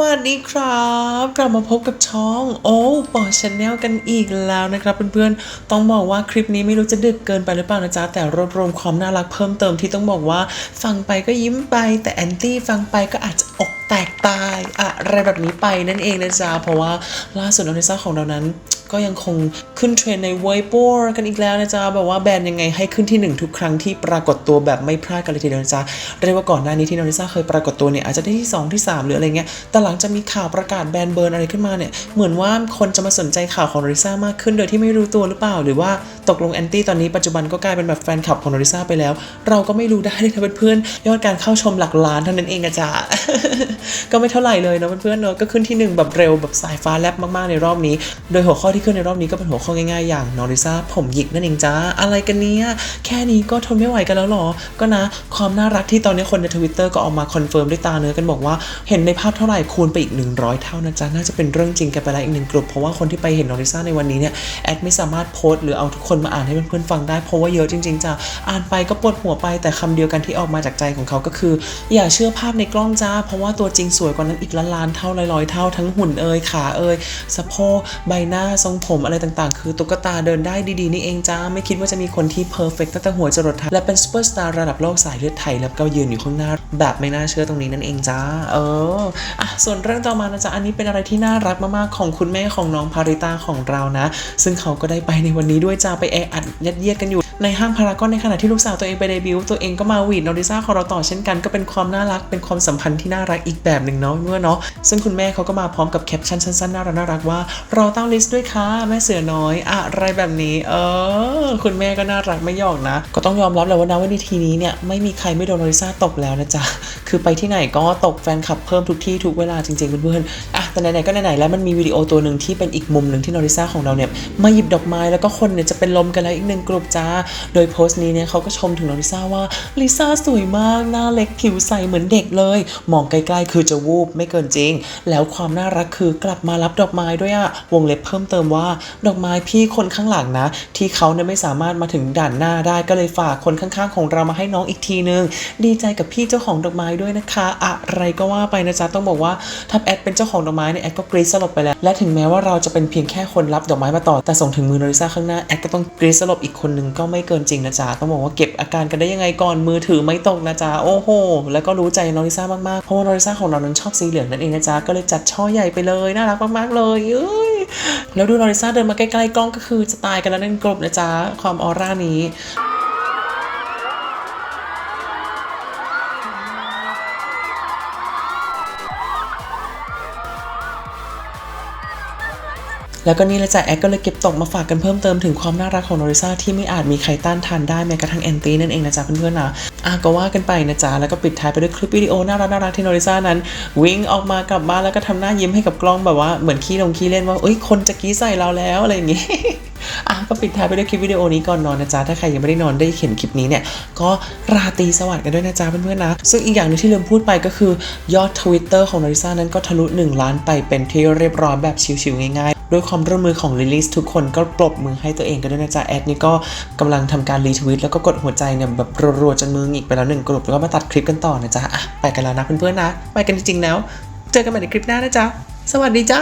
วัสดีครับกลับมาพบกับช่องโอ้ปอชแนลกันอีกแล้วนะครับเพื่อนๆต้องบอกว่าคลิปนี้ไม่รู้จะดึกเกินไปหรือเปล่านะจ๊ะแต่รวบรวมความน่ารักเพิ่มเติมที่ต้องบอกว่า ฟังไปก็ยิ้มไป แต่แอนตี้ฟังไปก็อาจจะอกแตกตายอะไรแบบนี้ไปนั่นเองนะจ๊ะเพราะว่าล่าสุดอนิซ่าของเรานั้น ก็ยังคงขึ้นเทรนในเว i โ o กันอีกแล้วนะจ๊ะแบบว่าแบรนด์ยังไงให้ขึ้นที่หนึ่งทุกครั้งที่ปรากฏตัวแบบไม่พลาดกันเลยทีเดียวนะจ๊ะเรียกว่าก่อนหน้านี้ที่นอริซ่าเคยปรากฏตัวเนี่ยอาจจะได้ที่ 2 ที่ 3 หรืออะไรเงี้ยแต่หลังจะมีข่าวประกาศแบรนด์เบิร์นอะไรขึ้นมาเนี่ยเหมือนว่าคนจะมาสนใจข่าวของนอริซ่ามากขึ้นโดยที่ไม่รู้ตัวหรือเปล่า หรือว่าตกลงแอนตี้ตอนนี้ปัจจุบันก็กลายเป็นแบบแฟนคลับของนอริซ่าไปแล้ว เราก็ไม่รู้ได้เลยค่ะเพื่อนๆยอดการเข้าชมหลักล้านเท่านั้นเองอะจ๊ะก็ไม่เท่าไหร่เลยเนาะเพื่อนๆเนาะก็ขึ้นที่หนึ่งแบบเร็วแบบสายฟ้าแลบมากๆในรอบนี้ โดยหัวข้อที่ขึ้นในรอบนี้ก็เป็นหัวข้อง่ายๆอย่างนอริซาผมหยิกนั่นเองจ้า อะไรกันเนี้ย แค่นี้ก็ทนไม่ไหวกันแล้วหรอ ก็นะ ความน่ารักที่ตอนนี้คนในทวิตเตอร์ก็ออกมาคอนเฟิร์มด้วยตาเนื้อกันบอกว่าเห็นในภาพเท่าไหร่คูณไปอีก 100 เท่านะจ๊ะ น่าจะเป็นเรื่องจริงกันไปแล้วอีกหนึ่งกลุ่มเพราะว่าคนที่ไปเห็นนอริซาในวันนี้เนี่ยแอดไม่สามารถโพสต์หรือเอาทุกคนมาอ่านให้เพื่อนๆฟังได้เพราะว่าเยอะจริงๆจ้ะอ่านไปก็ปวดหัวไปแต่คำเดียวกันที่ออกมาจากใจของเขาก็คือ อย่าเชื่อภาพในกล้องจ้า เพราะว่าตัวจริงสวยกว่านั้นอีกล้านล้านๆเท่าร้อยๆเท่าทั้งหุ่นเอ่ยขาเอ่ยสะโพกใบหน้าทรงผมอะไรต่างๆ คือตุ๊กตาเดินได้ดีๆ นี่เองจ้า ไม่คิดว่าจะมีคนที่เพอร์เฟกต์ตั้งแต่หัวจรดเท้าและเป็นซูเปอร์สตาร์ระดับโลกสายเลือดไทย แล้วก็ยืนอยู่ข้างหน้า แบบไม่น่าเชื่อตรงนี้นั่นเองจ้า เอออะส่วนเรื่องต่อมานะจ๊ะ อันนี้เป็นอะไรที่น่ารักมากๆ ของคุณแม่ของน้องพาริตาของเรานะ ซึ่งเขาก็ได้ไปในวันนี้ด้วยจ้าไปแออัดยัดเยียดกันอยู่ ในห้างพารากอนในขณะที่ลูกสาวตัวเองไปเดบิวต์ตัวเองก็มาวีดนอริซ่าของเราต่อเช่นกันก็เป็นความน่ารักเป็นความสัมพันธ์ที่น่ารักอีกแบบหนึ่งเนาะเมื่อเนาะซึ่งคุณแม่เขาก็มาพร้อมกับแคปชั่นสั้นๆน่ารักน่ารักว่าเราตั้งลิสต์ด้วยค่ะแม่เสือน้อยอะไรแบบนี้ เออ คุณแม่ก็น่ารักไม่หยอกนะ ก็ต้องยอมรับเลยว่าณวินทีนี้เนี่ยไม่มีใครไม่โดนนอริซ่าตกแล้วนะจ๊ะคือไปที่ไหนก็ตกแฟนคลับเพิ่มทุกที่ทุกเวลาจริงๆเพื่อนๆอะแต่ไหนๆก็ไหนๆแล้วมันมีวิดีโอตัวหนึ่งที่เป็นอีกมุมหนึ่งที่นอริซ่าของเราเนี่ยมาหยิบดอกไม้แล้วก็คนเนี่ยจะเป็นลมกันแล้วอีกหนึ่งกลุ่มจ้าโดยโพสต์นี้เนี่ยเขาก็ชมถึงนอริซ่าว่าลิซ่าสวยมากหน้าเล็กผิวใสเหมือนเด็กเลย มองใกล้ๆคือจะวูบไม่เกินจริง แล้วความน่ารักคือกลับมารับดอกไม้ด้วยอะวงเล็บเพิ่มเติมว่าดอกไม้พี่คนข้างหลังนะ ที่เขาเนี่ยไม่สามารถมาถึงด่านหน้าได้ก็เลยฝากคนข้างๆ ของเรามาให้น้องอีกทีนึง ดีใจกับพี่เจ้าของดอกไม้ด้วยนะคะ อะไรก็ว่าไปนะจ๊ะต้องบอกว่าถ้าแอดเป็นเจ้าของดอกไม้เนี่ยแอดก็กรี๊ดสลบไปแล้ว และถึงแม้ว่าเราจะเป็นเพียงแค่คนรับดอกไม้มาต่อแต่ส่งถึงมือนอริซ่าข้างหน้าแอดก็ต้องกรี๊ดสลบอีกคนนึงก็ไม่ไม่เกินจริงนะจ๊ะต้องบอกว่าเก็บอาการกันได้ยังไงก่อนมือถือไม่ตกนะจ๊ะโอ้โหแล้วก็รู้ใจนอริซ่ามากๆเพราะว่านอริซ่าของเรานั้นชอบสีเหลืองนั่นเองนะจ๊ะก็เลยจัดช่อใหญ่ไปเลยน่ารักมากๆเลยเอ้ยแล้วดูนอริซ่าเดินมาใกล้ๆกล้องก็คือจะตายกันแล้วนั่นกลบนะจ๊ะความออร่านี้ แล้วก็นี่แหละจ้ะแอดก็เลยเก็บตกมาฝากกันเพิ่มเติมถึงความน่ารักของโนริซ่าที่ไม่อาจมีใครต้านทานได้แม้กระทั่งแอนตี้นั่นเองนะจ๊ะเพื่อนๆนะอะก็ว่ากันไปนะจ๊ะแล้วก็ปิดท้ายไปด้วยคลิปวิดีโอน่ารักน่ารักที่โนริซ่านั้น วิ่งออกมากลับบ้านแล้วก็ทำหน้ายิ้มให้กับกล้องแบบว่าเหมือนขี้ลงขี้เล่นว่าเอ้ยคนจะกี้ใส่เราแล้วอะไรอย่างงี้อะก็ปิดท้ายไปด้วยคลิปวิดีโอนี้ก่อนนอนนะจ๊ะ ถ้าใครยังไม่ได้นอนได้เห็นคลิปนี้เนี่ย ก็ราตรีสวัสดิ์กันด้วยนะจ๊ะเพื่อนๆนะ ซึ่งอีกอย่างนึงที่ลืมพูดไปก็คือยอด Twitter ของนาริซานั้นก็ทะลุ 1 ล้านไปเป็นที่เรียบร้อยแบบชิวๆง่าย ด้วยความร่วมมือของลิลิสทุกคนก็ปรบมือให้ตัวเองกันด้วยนะจ๊ะแอดนี่ก็กำลังทำการรีทวิตแล้วก็กดหัวใจเนี่ยแบบรัวๆจนมือหงิกไปแล้วหนึ่งกลุ่มแล้วก็มาตัดคลิปกันต่อนะจ๊ะอะไปกันแล้วนะเพื่อนๆนะไปกันจริงๆแล้ว เจอกันใหม่ในคลิปหน้านะจ๊ะสวัสดีจ้า